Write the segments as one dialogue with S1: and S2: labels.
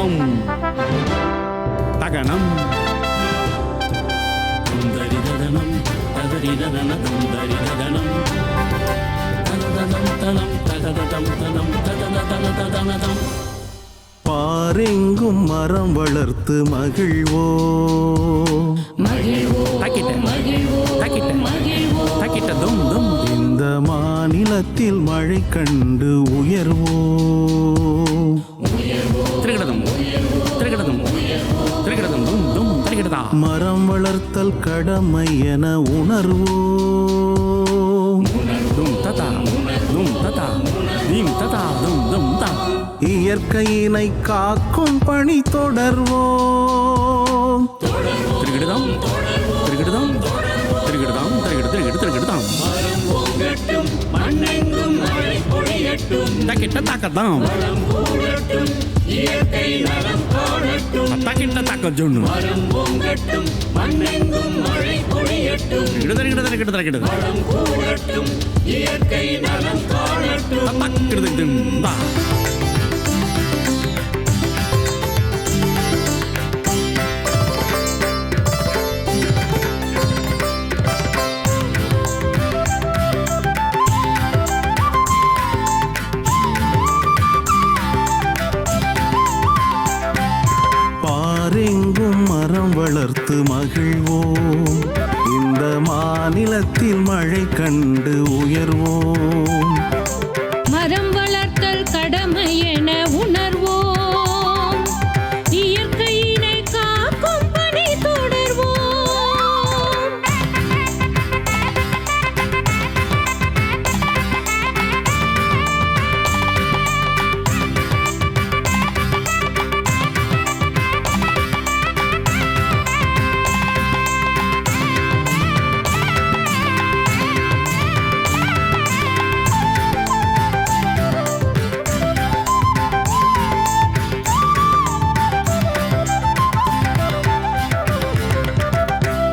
S1: தகனம் தகனம். தரிதனம் தகரிதனம் தரிதனம் தகதம் தனம் தகதம் தனம் தகதன தகனதம்
S2: பாரெங்கும் மரம் வளர்த்து மகிழ்வோ? இந்த மாநிலத்தில் மழை கண்டு உயர்வோ? மரம் வளர்த்தல் கடமை என உணர்வோ
S1: தும் ததா தும் ததா தீம் ததா தும் தும் தா.
S2: இயற்கையினை காக்கும் பணி தொடர்வோம்.
S1: திருகிடுதாம் திருகிடுதாம் திருகிடுதாம் திருகிடு திருகிடு திருகிடுதாம். தக்கிட்ட தாக்கத்தாம். தக்கிட்ட தாக்க ஜொன்னு திருகிடு திருகிடு திருகிடு திருகிடு தக்கிடு திம் தா
S2: பாரெங்கும் மாநிலத்தில் மழை கண்டு உயர்வோம்.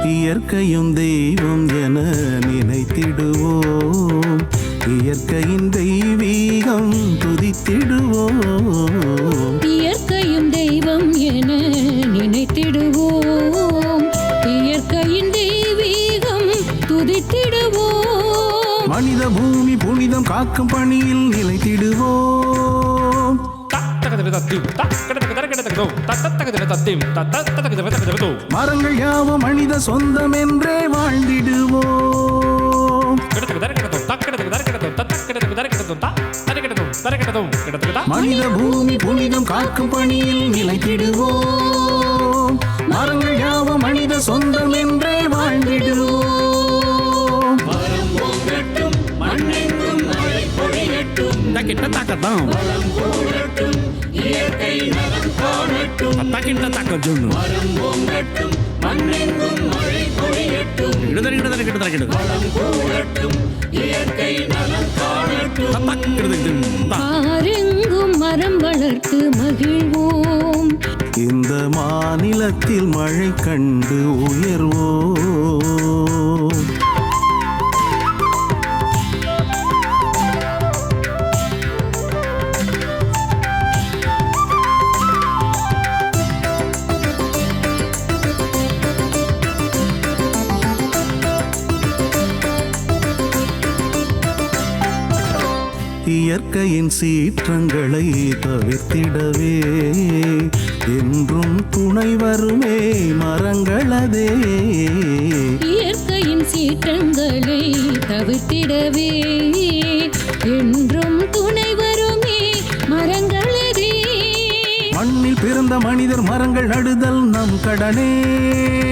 S2: இயற்கையும் தெய்வம் என நினைத்திடுவோம். இயற்கையின் தெய்வீகம் துதித்திடுவோம்.
S3: இயற்கையும் தெய்வம் என நினைத்திடுவோம். இயற்கையின் தெய்வீகம் துதித்திடுவோம்.
S2: மனித பூமி புனிதம் காக்கும் பணியில் நிலைத்திடுவோம். மரங்கள் யாவும் மனித சொந்தம் என்றே வாழ்ந்திடுவோம் மனித பூமி புனிதம் காக்கும் பணியில் நிலைத்திடுவோம் மரங்கள் யாவும் மனித சொந்தம் என்றே வாழ்ந்திடுவோம்
S1: தக்கிட்ட தாக்கத்தாம் தக்கிட்ட தாக்க ஜொன்னு. திருகிடு திருகிடு திருகிடு திருகிடு தக்கிடு திம் தா.
S3: பாரெங்கும் மரம் வளர்த்து மகிழ்வோம்.
S2: இந்த மாநிலத்தில் மழை கண்டு உயர்வோம். இயற்கையின் சீற்றங்களை தவிர்த்திடவே. என்றும் துணை வருமே மரங்களதே.
S3: இயற்கையின் சீற்றங்களை தவிர்த்திடவே. என்றும் துணை வருமே மரங்களதே.
S2: மண்ணில் பிறந்த மனிதர் மரங்கள் நடுதல் நம் கடனே.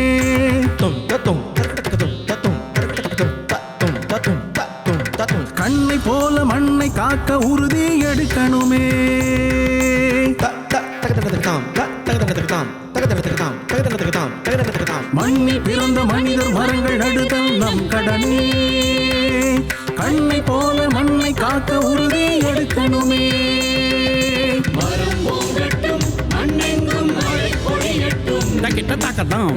S2: காக்க உறுதி எடுக்கணுமே மண்ணில் பிறந்த மனிதர் மரங்கள் நடுதல் நம் கடனே கண்ணை போல மண்ணை காக்க உறுதி எடுக்கணுமே
S1: தக்கிட்ட தாக்கத்தாம்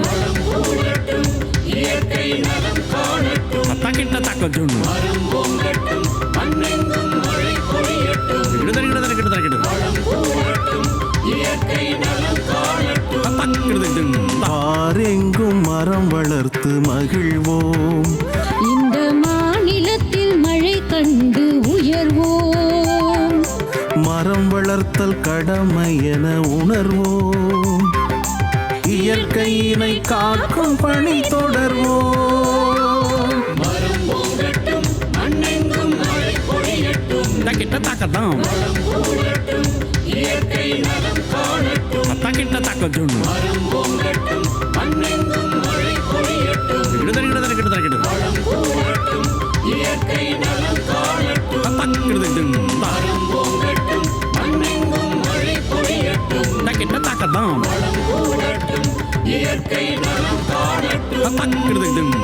S1: தக்கிட்ட தாக்க ஜொன்னு திருகிடு
S2: வளர்த்தல் கடமை என உணர்வோம். இயற்கையினை காக்கும் பணி தொடர்வோம். கிட்ட தாக்கத்தான். கிட்ட தாக்கட்டும்
S1: வாழ்க்கை இயற்கை நலம் காணட்டும்